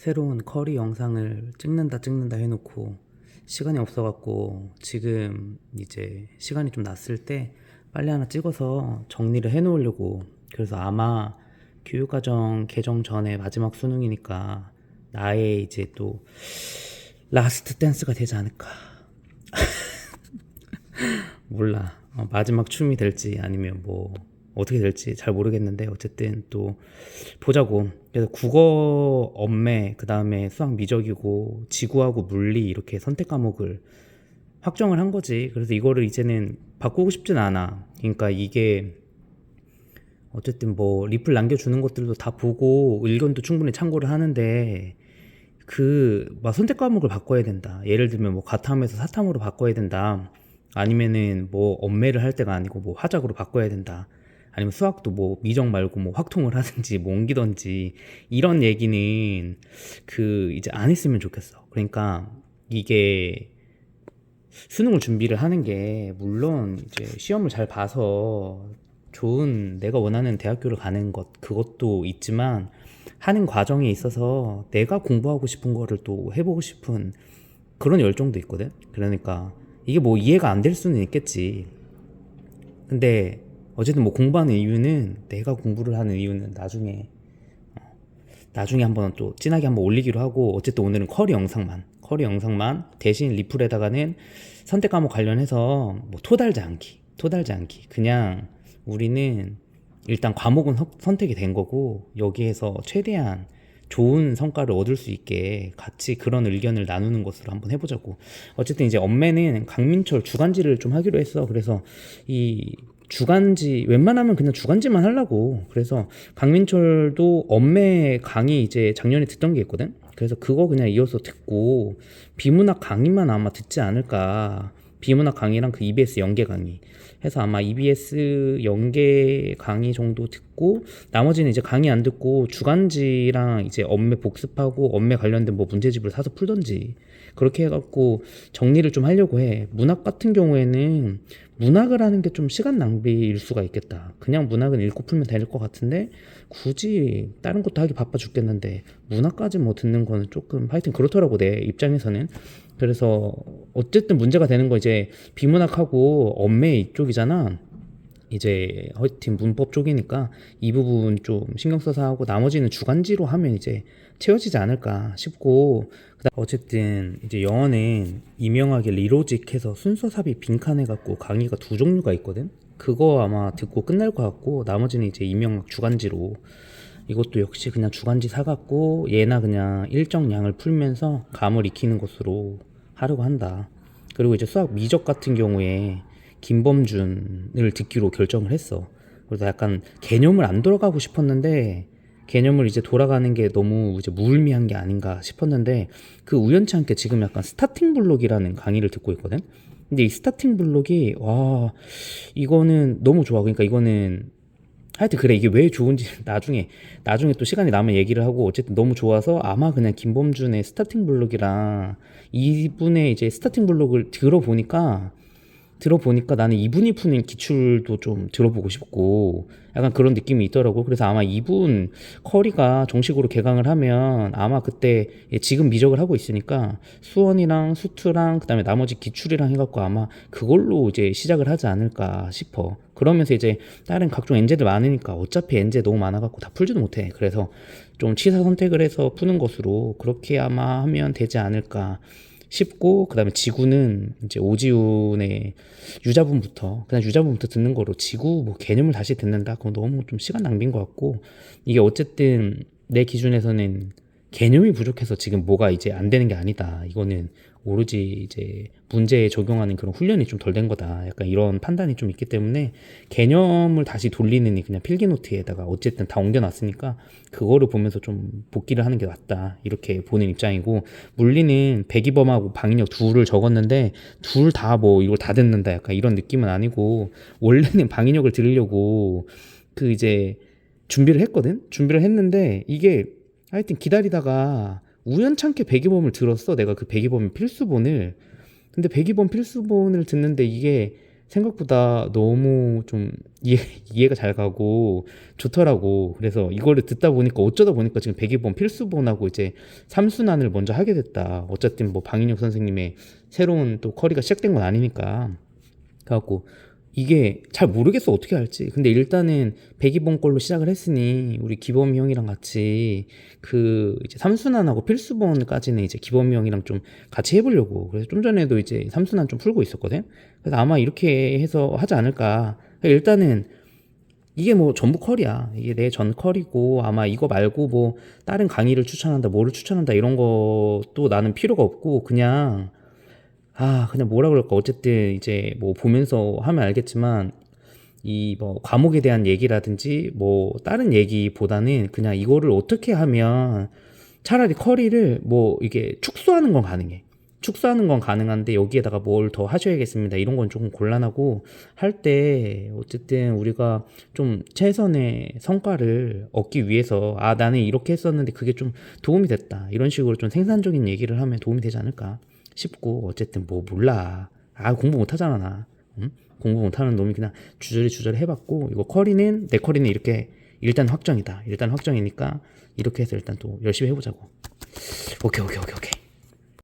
새로운 커리 영상을 찍는다 찍는다 해놓고 시간이 없어갖고 지금 이제 시간이 좀 났을 때 빨리 하나 찍어서 정리를 해놓으려고. 그래서 아마 교육과정 개정 전에 마지막 수능이니까 나의 이제 또 라스트 댄스가 되지 않을까. 몰라. 어, 마지막 춤이 될지 아니면 뭐 어떻게 될지 잘 모르겠는데 어쨌든 또 보자고 그래서 국어 엄매 그 다음에 수학 미적이고 지구하고 물리 이렇게 선택 과목을 확정을 한 거지 그래서 이거를 이제는 바꾸고 싶진 않아 그러니까 이게 어쨌든 뭐 리플 남겨주는 것들도 다 보고 의견도 충분히 참고를 하는데 그 막 선택 과목을 바꿔야 된다. 예를 들면 뭐 가탐에서 사탐으로 바꿔야 된다. 아니면은 뭐 엄매를 할 때가 아니고 뭐 화작으로 바꿔야 된다. 아니면 수학도 뭐 미적 말고 뭐 확통을 하든지 뭐 옮기든지 이런 얘기는 그 이제 안 했으면 좋겠어. 그러니까 이게 수능을 준비를 하는 게 물론 이제 시험을 잘 봐서 좋은 내가 원하는 대학교를 가는 것 그것도 있지만 하는 과정에 있어서 내가 공부하고 싶은 거를 또 해보고 싶은 그런 열정도 있거든. 그러니까 이게 뭐 이해가 안 될 수는 있겠지. 근데 어쨌든 뭐 공부하는 이유는 내가 공부를 하는 이유는 나중에 어, 나중에 한번 또 진하게 한번 올리기로 하고 어쨌든 오늘은 커리 영상만 커리 영상만 대신 리플에다가는 선택 과목 관련해서 뭐 토달지 않기 토달지 않기 그냥 우리는 일단 과목은 선- 선택이 된 거고 여기에서 최대한 좋은 성과를 얻을 수 있게 같이 그런 의견을 나누는 것으로 한번 해보자고. 어쨌든 이제 엄매는 강민철 주간지를 좀 하기로 했어. 그래서 이 주간지 웬만하면 그냥 주간지만 하려고. 그래서 강민철도 엄매 강의 이제 작년에 듣던 게 있거든. 그래서 그거 그냥 이어서 듣고 비문학 강의만 아마 듣지 않을까. 비문학 강의랑 그 EBS 연계 강의 해서 아마 EBS 연계 강의 정도 듣고 나머지는 이제 강의 안 듣고 주간지랑 이제 엄매 복습하고 엄매 관련된 뭐 문제집을 사서 풀던지 그렇게 해갖고 정리를 좀 하려고 해. 문학 같은 경우에는 문학을 하는 게 좀 시간 낭비일 수가 있겠다. 그냥 문학은 읽고 풀면 될 것 같은데 굳이 다른 것도 하기 바빠 죽겠는데 문학까지 뭐 듣는 거는 조금 하여튼 그렇더라고 내 입장에서는. 그래서 어쨌든 문제가 되는 거 이제 비문학하고 엄매 이쪽이잖아. 이제 하여튼 문법 쪽이니까 이 부분 좀 신경 써서 하고 나머지는 주간지로 하면 이제 채워지지 않을까 싶고 그다음 어쨌든 이제 영어는 이명하게 리로직해서 순서 삽입 빈칸 해 갖고 강의가 두 종류가 있거든. 그거 아마 듣고 끝날 것 같고 나머지는 이제 이명학 주간지로 이것도 역시 그냥 주간지 사갖고 얘나 그냥 일정량을 풀면서 감을 익히는 것으로 하려고 한다. 그리고 이제 수학 미적 같은 경우에 김범준을 듣기로 결정을 했어. 그래서 약간 개념을 안 돌아가고 싶었는데 개념을 이제 돌아가는 게 너무 이제 무의미한 게 아닌가 싶었는데 그 우연치 않게 지금 약간 스타팅 블록이라는 강의를 듣고 있거든. 근데 이 스타팅 블록이 와 이거는 너무 좋아. 그러니까 이거는 하여튼 그래 이게 왜 좋은지 나중에 나중에 또 시간이 나면 얘기를 하고 어쨌든 너무 좋아서 아마 그냥 김범준의 스타팅 블록이랑 이분의 이제 스타팅 블록을 들어보니까 들어보니까 나는 이분이 푸는 기출도 좀 들어보고 싶고 약간 그런 느낌이 있더라고. 그래서 아마 이분 커리가 정식으로 개강을 하면 아마 그때 예, 지금 미적을 하고 있으니까 수원이랑 수투랑 그다음에 나머지 기출이랑 해갖고 아마 그걸로 이제 시작을 하지 않을까 싶어. 그러면서 이제 다른 각종 엔제들 많으니까 어차피 엔제 너무 많아갖고 다 풀지도 못해. 그래서 좀 취사 선택을 해서 푸는 것으로 그렇게 아마 하면 되지 않을까. 싶고 그다음에 지구는 이제 오지훈의 유자분부터 그냥 유자분부터 듣는 거로 지구 뭐 개념을 다시 듣는다? 그건 너무 좀 시간 낭비인 것 같고 이게 어쨌든 내 기준에서는 개념이 부족해서 지금 뭐가 이제 안 되는 게 아니다. 이거는 오로지 이제 문제에 적용하는 그런 훈련이 좀 덜 된 거다. 약간 이런 판단이 좀 있기 때문에 개념을 다시 돌리는 이 그냥 필기노트에다가 어쨌든 다 옮겨놨으니까 그거를 보면서 좀 복기를 하는 게 낫다. 이렇게 보는 입장이고 물리는 백이범하고 방인혁 둘을 적었는데 둘 다 뭐 이걸 다 듣는다. 약간 이런 느낌은 아니고 원래는 방인혁을 들으려고 그 이제 준비를 했거든? 준비를 했는데 이게 하여튼 기다리다가 우연찮게 백이범을 들었어 내가 그 백이범 필수본을 근데 백이범 필수본을 듣는데 이게 생각보다 너무 좀 이해, 이해가 잘 가고 좋더라고. 그래서 이거를 듣다 보니까 어쩌다 보니까 지금 102번 필수본하고 이제 3순환을 먼저 하게 됐다. 어쨌든 뭐 방인혁 선생님의 새로운 또 커리가 시작된 건 아니니까. 그래갖고 이게 잘 모르겠어 어떻게 할지. 근데 일단은 102번 걸로 시작을 했으니 우리 기범이 형이랑 같이 그 이제 3순환하고 필수번까지는 이제 기범이 형이랑 좀 같이 해보려고. 그래서 좀 전에도 이제 3순환 좀 풀고 있었거든. 그래서 아마 이렇게 해서 하지 않을까 일단은 이게 뭐 전부 컬이야. 이게 내 전 컬이고 아마 이거 말고 뭐 다른 강의를 추천한다 뭐를 추천한다 이런 것도 나는 필요가 없고 그냥 아, 그냥 뭐라 그럴까. 어쨌든 이제 뭐 보면서 하면 알겠지만 이 뭐 과목에 대한 얘기라든지 뭐 다른 얘기보다는 그냥 이거를 어떻게 하면 차라리 커리를 뭐 이게 축소하는 건 가능해. 축소하는 건 가능한데 여기에다가 뭘 더 하셔야겠습니다. 이런 건 조금 곤란하고 할 때 어쨌든 우리가 좀 최선의 성과를 얻기 위해서 아 나는 이렇게 했었는데 그게 좀 도움이 됐다. 이런 식으로 좀 생산적인 얘기를 하면 도움이 되지 않을까 싶고 어쨌든 뭐 몰라. 아 공부 못 하잖아 나. 응? 공부 못하는 놈이 그냥 주저리 주저리 해봤고 이거 커리는 내 커리는 이렇게 일단 확정이다. 일단 확정이니까 이렇게 해서 일단 또 열심히 해보자고. 오케이 오케이 오케이 오케이.